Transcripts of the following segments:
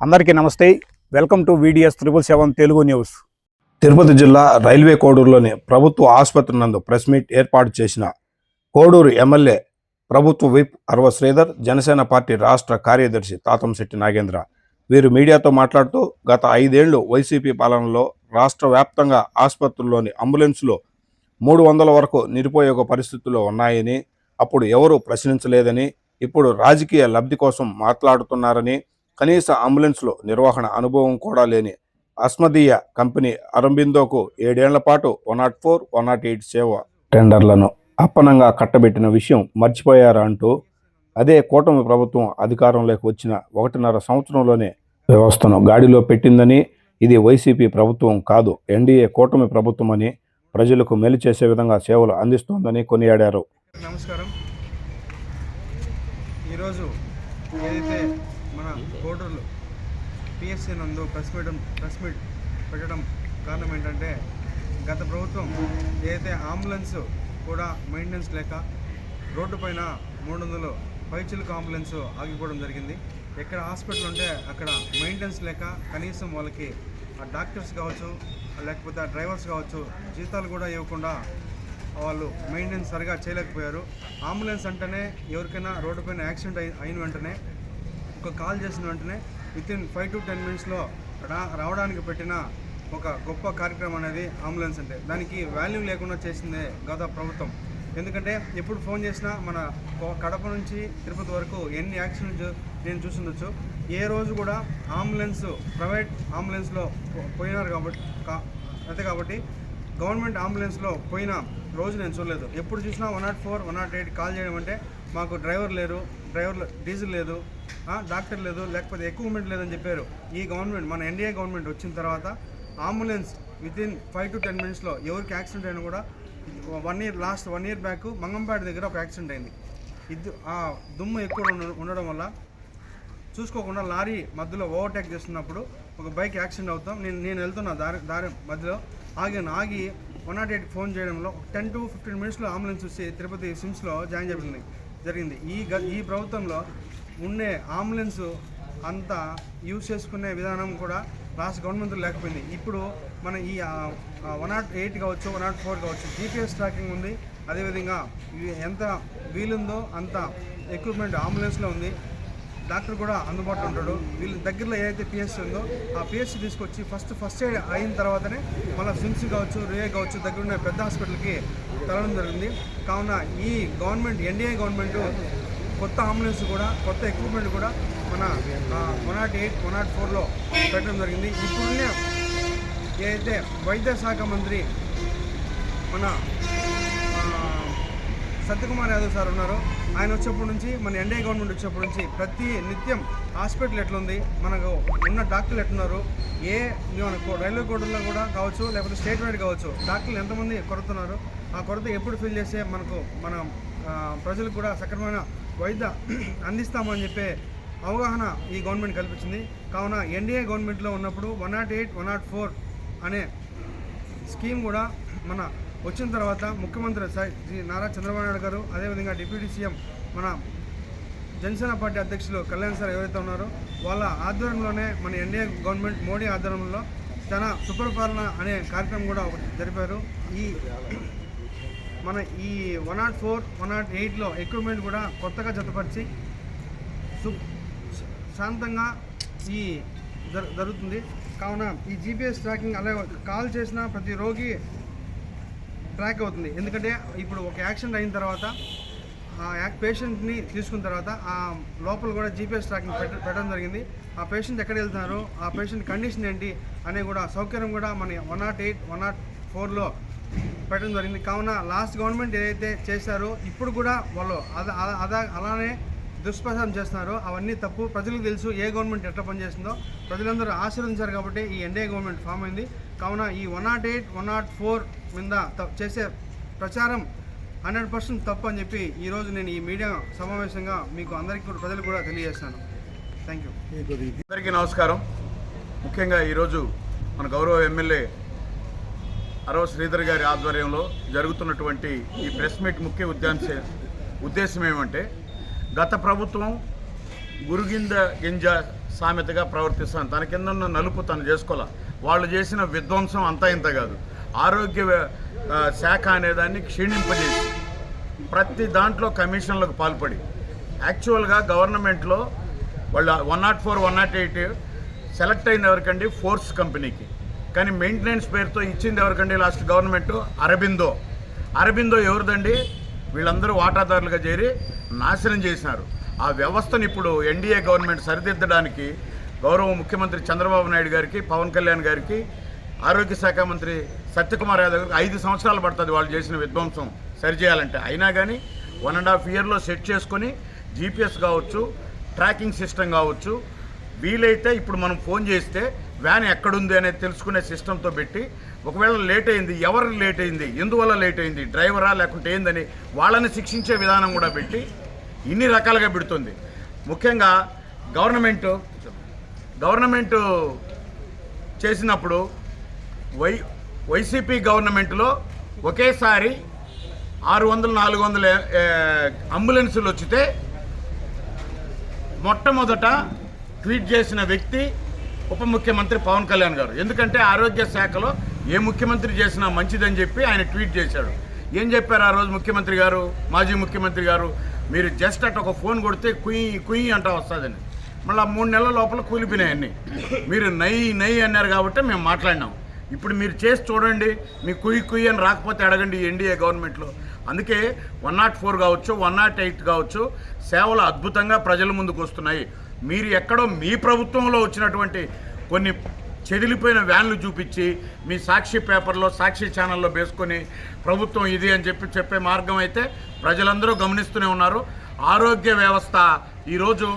అందరికీ నమస్తే. Welcome to V D S triple seven Telugu news. Tirupati జిల్లా railway కోడూరులోని ప్రభుత్వ ఆసుపత్రి నందు ప్రెస్ మీట్ ఏర్పాటు చేసిన కోడూరు ఎమ్మెల్యే ప్రభుత్వ విప్ అరవ శ్రీధర్ జనసేన పార్టీ రాష్ట్ర కార్యదర్శి తాతంశెట్టి నాగేంద్ర. వీరు మీడియాతో మాట్లాడుతూ గత ఐదేళ్ళు వైసీపీ పాలనలో రాష్ట్ర వ్యాప్తంగా ఆసుపత్రుల్లోని అంబులెన్సులు మూడు వందల వరకు నిరుపయోగ పరిస్థితుల్లో ఉన్నాయని అప్పుడు ఎవరూ ప్రశ్నించలేదని ఇప్పుడు రాజకీయ లబ్ధి కోసం మాట్లాడుతున్నారని కనీస అంబులెన్స్లో నిర్వహణ అనుభవం కూడా లేని అస్మదీయ కంపెనీ అరంబిందోకు ఏడేళ్ళ పాటు one not four one not eight సేవ టెండర్లను అప్పనంగా కట్టబెట్టిన విషయం మర్చిపోయారా అంటూ అదే కూటమి ప్రభుత్వం అధికారంలోకి వచ్చిన ఒకటిన్నర సంవత్సరంలోనే వ్యవస్థను గాడిలో పెట్టిందని ఇది వైసీపీ ప్రభుత్వం కాదు ఎన్డీఏ కూటమి ప్రభుత్వం అని ప్రజలకు మేలు చేసే విధంగా సేవలు అందిస్తోందని కొనియాడారు. నమస్కారం. ఈరోజు ఏదైతే మన కోటర్లు పిఎస్సీ నందు ప్రెస్ మీట్ ప్రెస్ మీట్ పెట్టడం కారణం ఏంటంటే గత ప్రభుత్వం ఏదైతే అంబులెన్స్ కూడా మెయింటెనెన్స్ లేక రోడ్డు పైన మూడు వందలు పైచిలకు అంబులెన్స్ ఆగిపోవడం జరిగింది. ఎక్కడ హాస్పిటల్ ఉంటే అక్కడ మెయింటెనెన్స్ లేక కనీసం వాళ్ళకి ఆ డాక్టర్స్ కావచ్చు లేకపోతే డ్రైవర్స్ కావచ్చు జీతాలు కూడా ఇవ్వకుండా వాళ్ళు మెయింటెనెన్స్ సరిగా చేయలేకపోయారు. అంబులెన్స్ అంటేనే ఎవరికైనా రోడ్డు పైన యాక్సిడెంట్ అయి అయిన వెంటనే ఒక కాల్ చేసిన వెంటనే with in five to ten మినిట్స్లో రా రావడానికి పెట్టిన ఒక గొప్ప కార్యక్రమం అనేది అంబులెన్స్ అంటే. దానికి వాల్యూ లేకుండా చేసిందే గత ప్రభుత్వం. ఎందుకంటే ఎప్పుడు ఫోన్ చేసినా మన కడప నుంచి తిరుపతి వరకు ఎన్ని యాక్సిడెంట్స్ నేను చూసిండొచ్చు. ఏ రోజు కూడా అంబులెన్స్ ప్రైవేట్ అంబులెన్స్లో పోయినారు కాబట్టి కా- అంతే కాబట్టి గవర్నమెంట్ అంబులెన్స్లో పోయిన రోజు నేను చూడలేదు. ఎప్పుడు చూసినా one not four one not eight call చేయడం అంటే మాకు డ్రైవర్ లేరు డ్రైవర్ డీజిల్ లేదు. డాక్టర్ లేదు లేకపోతే ఎక్విప్మెంట్ లేదని చెప్పారు. ఈ గవర్నమెంట్ మన ఎన్డీఏ గవర్నమెంట్ వచ్చిన తర్వాత ambulance with in five to ten మినిట్స్లో ఎవరికి యాక్సిడెంట్ అయినా కూడా one year last one year back Mangampeta దగ్గర ఒక యాక్సిడెంట్ అయింది. ఇది ఆ దుమ్ము ఎక్కువ ఉండడం వల్ల చూసుకోకుండా లారీ మధ్యలో ఓవర్టేక్ చేస్తున్నప్పుడు ఒక బైక్ యాక్సిడెంట్ అవుతాం. నేను నేను వెళ్తున్నా దారి దారి మధ్యలో. ఆగాను ఆగి వన్ నాట్ ఎయిట్ ఫోన్ చేయడంలో టెన్ టు ఫిఫ్టీన్ మినిట్స్లో అంబులెన్స్ వచ్చి తిరుపతి సిమ్స్లో జాయిన్ చేయబడింది జరిగింది. ఈ గ ఈ ప్రభుత్వంలో ఉండే అంబులెన్స్ అంతా యూజ్ చేసుకునే విధానం కూడా లాస్ట్ గవర్నమెంట్ లేకపోయింది. ఇప్పుడు మన ఈ వన్ నాట్ ఎయిట్ కావచ్చు వన్ నాట్ ఫోర్ కావచ్చు జీపీఎస్ ట్రాకింగ్ ఉంది. అదేవిధంగా ఎంత వీలుందో అంత ఎక్విప్మెంట్ అంబులెన్స్లో ఉంది. డాక్టర్ కూడా అందుబాటులో ఉంటాడు. వీళ్ళ దగ్గరలో ఏదైతే పిఎస్సీ ఉందో ఆ పిఎస్సీ తీసుకొచ్చి ఫస్ట్ ఫస్ట్ ఎయిడ్ అయిన తర్వాతనే మళ్ళీ సిమ్స్ కావచ్చు రే కావచ్చు దగ్గర ఉన్న పెద్ద హాస్పిటల్కి తరలడం జరిగింది. కావున ఈ గవర్నమెంట్ ఎన్డీఏ గవర్నమెంట్ కొత్త అంబులెన్స్ కూడా కొత్త ఎక్విప్మెంట్ కూడా మన one not eight one not ఫోర్లో పెట్టడం జరిగింది. ఇప్పుడున్న ఏదైతే వైద్య శాఖ మంత్రి మన సత్యకుమార్ యాదవ్ సార్ ఉన్నారు ఆయన వచ్చేప్పటి నుంచి మన ఎన్డీఏ గవర్నమెంట్ వచ్చేప్పటి నుంచి ప్రతి నిత్యం హాస్పిటల్ ఎట్లుంది మనకు ఉన్న డాక్టర్లు ఎట్లున్నారు ఏ మనకు రైల్వే కోడల్లో కూడా కావచ్చు లేకపోతే స్టేట్ వైడ్ కావచ్చు డాక్టర్లు ఎంతమంది కొరతున్నారు ఆ కొరత ఎప్పుడు ఫిల్ చేస్తే మనకు మన ప్రజలకు కూడా సక్రమైన వైద్య అందిస్తామని చెప్పే అవగాహన ఈ గవర్నమెంట్ కల్పించింది. కావున ఎన్డీఏ గవర్నమెంట్లో ఉన్నప్పుడు one nought eight one nought four అనే స్కీమ్ కూడా మన వచ్చిన తర్వాత ముఖ్యమంత్రి శ్రీ నారా చంద్రబాబు నాయుడు గారు అదేవిధంగా డిప్యూటీ సీఎం మన జనసేన పార్టీ అధ్యక్షులు కళ్యాణ్ సార్ ఎవరైతే ఉన్నారో వాళ్ళ ఆధ్వర్యంలోనే మన ఎన్డీఏ గవర్నమెంట్ మోడీ ఆధ్వర్యంలో తన సుపరిపాలన అనే కార్యక్రమం కూడా ఒకటి జరిపారు. ఈ మన ఈ one nought four one nought ఎయిట్లో ఎక్విప్మెంట్ కూడా కొత్తగా జతపరిచి సు శాంతంగా ఈ జరుగుతుంది. కావున ఈ జీపీఎస్ ట్రాకింగ్ అలాగే కాల్ చేసిన ప్రతి రోగి ట్రాక్ అవుతుంది. ఎందుకంటే ఇప్పుడు ఒక యాక్సిడెంట్ అయిన తర్వాత ఆ యాక్ పేషెంట్ని తీసుకున్న తర్వాత ఆ లోపల కూడా జీపీఎస్ ట్రాకింగ్ పెట్ట పెట్టడం జరిగింది. ఆ పేషెంట్ ఎక్కడ వెళ్తున్నారు ఆ పేషెంట్ కండిషన్ ఏంటి అనే కూడా సౌకర్యం కూడా మన one nought eight one nought ఫోర్లో పెట్టడం జరిగింది. కావున లాస్ట్ గవర్నమెంట్ ఏదైతే చేశారో ఇప్పుడు కూడా వాళ్ళు అదా అలానే దుష్ప్రచారం చేస్తున్నారో. అవన్నీ తప్పు. ప్రజలకు తెలుసు ఏ గవర్నమెంట్ ఎట్లా పనిచేస్తుందో. ప్రజలందరూ ఆశీర్వదించారు కాబట్టి ఈ ఎన్డీఏ గవర్నమెంట్ ఫామ్ అయింది. కావున ఈ one nought eight one nought four మీద చేసే ప్రచారం హండ్రెడ్ పర్సెంట్ తప్పు అని చెప్పి ఈరోజు నేను ఈ మీడియా సమావేశంగా మీకు అందరికీ కూడా ప్రజలు కూడా తెలియజేస్తాను. థ్యాంక్ యూ అందరికీ నమస్కారం. ముఖ్యంగా ఈరోజు మన గౌరవ ఎమ్మెల్యే అరవ శ్రీధర్ గారి ఆధ్వర్యంలో జరుగుతున్నటువంటి ఈ ప్రెస్ మీట్ ముఖ్య ఉద్దేశం ఉద్దేశం ఏమంటే గత ప్రభుత్వం గురుగింద గింజ సామెతగా ప్రవర్తిస్తాను. తన కింద ఉన్న నలుపు తను చేసుకోవాల? వాళ్ళు చేసిన విధ్వంసం అంతా ఇంత కాదు. ఆరోగ్య శాఖ అనేదాన్ని క్షీణింపజేసి ప్రతి దాంట్లో కమిషన్లకు పాల్పడి యాక్చువల్గా గవర్నమెంట్లో వాళ్ళ one nought four one nought eight select అయిన ఎవరికండి? ఫోర్స్ కంపెనీకి. కానీ మెయింటెనెన్స్ పేరుతో ఇచ్చింది ఎవరికండి లాస్ట్ గవర్నమెంట్? అరబిందో. అరబిందో ఎవరిదండి? వీళ్ళందరూ వాటాదారులుగా చేరి నాశనం చేసినారు. ఆ వ్యవస్థను ఇప్పుడు ఎన్డీఏ గవర్నమెంట్ సరిదిద్దడానికి గౌరవ ముఖ్యమంత్రి చంద్రబాబు నాయుడు గారికి పవన్ కళ్యాణ్ గారికి ఆరోగ్య శాఖ మంత్రి సత్యకుమార్ యాదవ్ గారికి ఐదు సంవత్సరాలు పడుతుంది వాళ్ళు చేసిన విధ్వంసం సరిచేయాలంటే. అయినా కానీ వన్ అండ్ హాఫ్ ఇయర్లో సెట్ చేసుకొని జీపీఎస్ కావచ్చు ట్రాకింగ్ సిస్టమ్ కావచ్చు వీలైతే ఇప్పుడు మనం ఫోన్ చేస్తే వ్యాన్ ఎక్కడుంది అనేది తెలుసుకునే సిస్టంతో పెట్టి ఒకవేళ లేట్ అయింది ఎవరు లేట్ అయింది ఎందువల్ల లేట్ అయింది డ్రైవరా లేకుంటే ఏందని వాళ్ళని శిక్షించే విధానం కూడా పెట్టి ఇన్ని రకాలుగా పెడుతుంది. ముఖ్యంగా గవర్నమెంట్ గవర్నమెంట్ చేసినప్పుడు వై వైసీపీ గవర్నమెంట్లో ఒకేసారి ఆరు వందలు నాలుగు వందల అంబులెన్సులు వచ్చితే మొట్టమొదట ట్వీట్ చేసిన వ్యక్తి ఉప ముఖ్యమంత్రి పవన్ కళ్యాణ్ గారు. ఎందుకంటే ఆరోగ్య శాఖలో ఏ ముఖ్యమంత్రి చేసినా మంచిదని చెప్పి ఆయన ట్వీట్ చేశాడు. ఏం చెప్పారు ఆ రోజు ముఖ్యమంత్రి గారు మాజీ ముఖ్యమంత్రి గారు? మీరు జస్ట్ అట్ ఒక ఫోన్ కొడితే కుయ్యి కుయ్యి అంటా వస్తుందని. మళ్ళీ మూడు నెలల లోపల కూలిపోయినాయి అన్నీ. మీరు నయ్యి నయ్యి అన్నారు కాబట్టి మేము మాట్లాడినాం. ఇప్పుడు మీరు చేసి చూడండి మీ కుయ్యి కుయ్యి అని రాకపోతే అడగండి ఎన్డీఏ గవర్నమెంట్లో. అందుకే వన్ నాట్ ఫోర్ కావచ్చు వన్ నాట్ ఎయిట్ కావచ్చు సేవలు అద్భుతంగా ప్రజల ముందుకు వస్తున్నాయి. మీరు ఎక్కడో మీ ప్రభుత్వంలో వచ్చినటువంటి కొన్ని చెదిలిపోయిన వ్యాన్లు చూపించి మీ సాక్షి పేపర్లో సాక్షి ఛానల్లో వేసుకొని ప్రభుత్వం ఇది అని చెప్పి చెప్పే మార్గం అయితే ప్రజలందరూ గమనిస్తూనే ఉన్నారు. ఆరోగ్య వ్యవస్థ ఈరోజు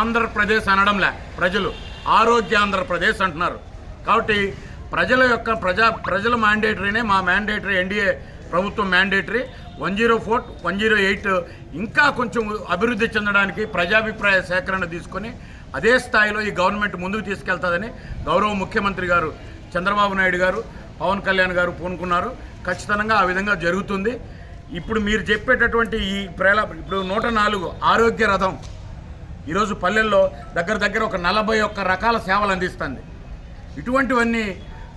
ఆంధ్రప్రదేశ్ అనడంలే ప్రజలు ఆరోగ్య ఆంధ్రప్రదేశ్ అంటున్నారు. కాబట్టి ప్రజల యొక్క ప్రజా ప్రజల మ్యాండేటరీనే మా మ్యాండేటరీ ఎన్డీఏ ప్రభుత్వం mandatory one zero four one zero eight ఇంకా కొంచెం అభివృద్ధి చెందడానికి ప్రజాభిప్రాయ సేకరణ తీసుకొని అదే స్థాయిలో ఈ గవర్నమెంట్ ముందుకు తీసుకెళ్తుందని గౌరవ ముఖ్యమంత్రి గారు చంద్రబాబు నాయుడు గారు పవన్ కళ్యాణ్ గారు పూనుకున్నారు. ఖచ్చితంగా ఆ విధంగా జరుగుతుంది. ఇప్పుడు మీరు చెప్పేటటువంటి ఈ ప్రేల ఇప్పుడు నూట నాలుగు ఆరోగ్య రథం ఈరోజు పల్లెల్లో దగ్గర దగ్గర ఒక నలభై ఒక్క రకాల సేవలు అందిస్తుంది. ఇటువంటివన్నీ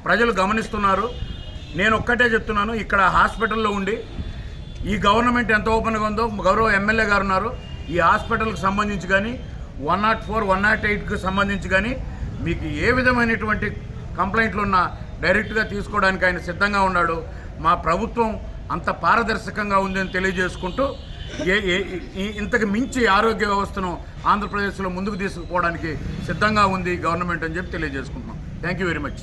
ప్రజలు గమనిస్తున్నారు. నేను ఒక్కటే చెప్తున్నాను ఇక్కడ హాస్పిటల్లో ఉండి ఈ గవర్నమెంట్ ఎంత ఓపెన్గా ఉందో గౌరవ ఎమ్మెల్యే గారు ఉన్నారు. ఈ హాస్పిటల్కి సంబంధించి కానీ one nought four one nought ఎయిట్కి సంబంధించి కానీ మీకు ఏ విధమైనటువంటి కంప్లైంట్లు ఉన్నా డైరెక్ట్గా తీసుకోవడానికి ఆయన సిద్ధంగా ఉన్నాడు. మా ప్రభుత్వం అంత పారదర్శకంగా ఉందని తెలియజేసుకుంటూ ఏ ఏ- ఇంతకు మించి ఆరోగ్య వ్యవస్థను ఆంధ్రప్రదేశ్లో ముందుకు తీసుకుపోవడానికి సిద్ధంగా ఉంది గవర్నమెంట్ అని చెప్పి తెలియజేసుకుంటున్నాం. Thank you very much